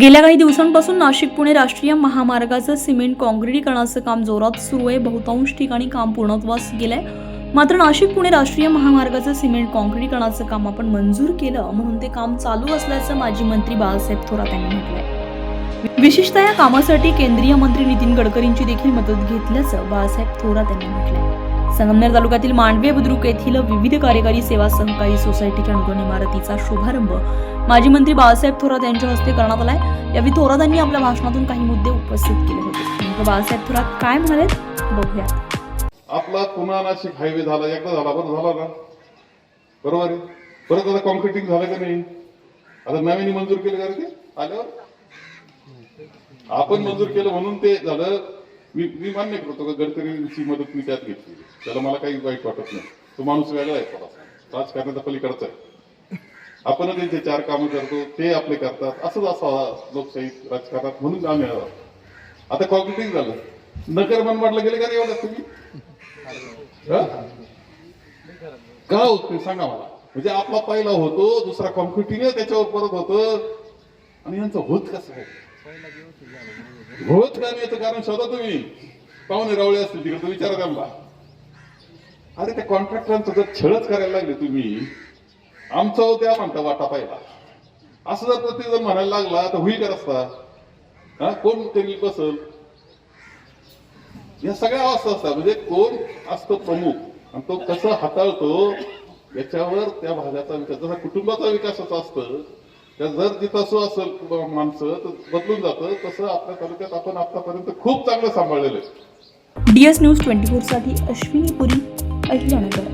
गेल्या काही दिवसांपासून नाशिक पुणे राष्ट्रीय महामार्गाचं सिमेंट काँक्रिटीकरणाचं काम जोरात सुरू आहे. बहुतांश ठिकाणी काम पूर्णत्वास गेलंय. मात्र नाशिक पुणे राष्ट्रीय महामार्गाचं सिमेंट काँक्रिटीकरणाचं काम आपण मंजूर केलं म्हणून ते काम चालू असल्याचं माजी मंत्री बाळासाहेब थोरात यांनी म्हटलंय. विशेषतः या कामासाठी केंद्रीय मंत्री नितीन गडकरींची देखील मदत घेतल्याचं बाळासाहेब थोरात यांनी म्हटलंय. संगमनेर तालुक्यातील मांडवे बुद्रुक येथील विविध कार्यकारी सेवा सहकारी सोसायटीच्या नूतन इमारतीचा शुभारंभ माजी मंत्री बाळासाहेब थोरात यांच्या हस्ते करण्यात आलाय. यावेळी थोरात यांनी आपल्या भाषणातून काही मुद्दे उपस्थित केले होते. बाळासाहेब थोरात काय म्हणालेत? बघूया आपला पुन्हा नाशिक हायवे झाला. एकदा झाला. बरं झाला ना बरोबर आहे. परत आता कॉन्क्रिटिंग झालं का नाही? आता नवीन मंजूर केलं का रे ते? आल्यावर? आपण मंजूर केलं म्हणून ते झालं. मी मी मान्य करतो का गडकरींची मदत मी त्यात घेतली. त्याला मला काही वाईट वाटत नाही. तो माणूस वेगळा आहे थोडासा. राजकारणाचा पलीकडचा आहे. आपण त्यांचे चार कामं करतो ते आपले करतात. असंच असावा लोकशाही राजकारणात म्हणून आम्ही आहोत. आता कॉन्क्रिटिंग झालं. नगर मनमाडला गेले का रे तुम्ही? हा? का होत सांगा मला. म्हणजे आपला पहिला होतो दुसरा कॉम्प्युटिंग त्याच्यावर परत होतं. आणि यांचं होत कसं? आहे होत काय याचं कारण शोधा तुम्ही. पाहुणे रावळे असतील तिकडे तर विचारा त्यांना. अरे त्या कॉन्ट्रॅक्टरांचं जर छळच करायला लागले तुम्ही आमचा होत्या म्हणता वाटा पाहिला. असं जर प्रत्येक जर म्हणायला लागला तर होईल का रस्ता? हा कोण त्यांनी बसल? या सगळ्या अवस्था असतात. म्हणजे कोण असतो प्रमुख आणि तो कसं हाताळतो याच्यावर त्या भागाचा विकास जसा कुटुंबाचा विकासाचा असतं त्या जर जिथं असं असेल किंवा माणसं तर बदलून जातं. तसं आपल्या तालुक्यात आपण आतापर्यंत खूप चांगलं सांभाळलेलं आहे. डी एस न्यूज ट्वेंटी फोरसाठी अश्विनी पुरी अहिल्यानगर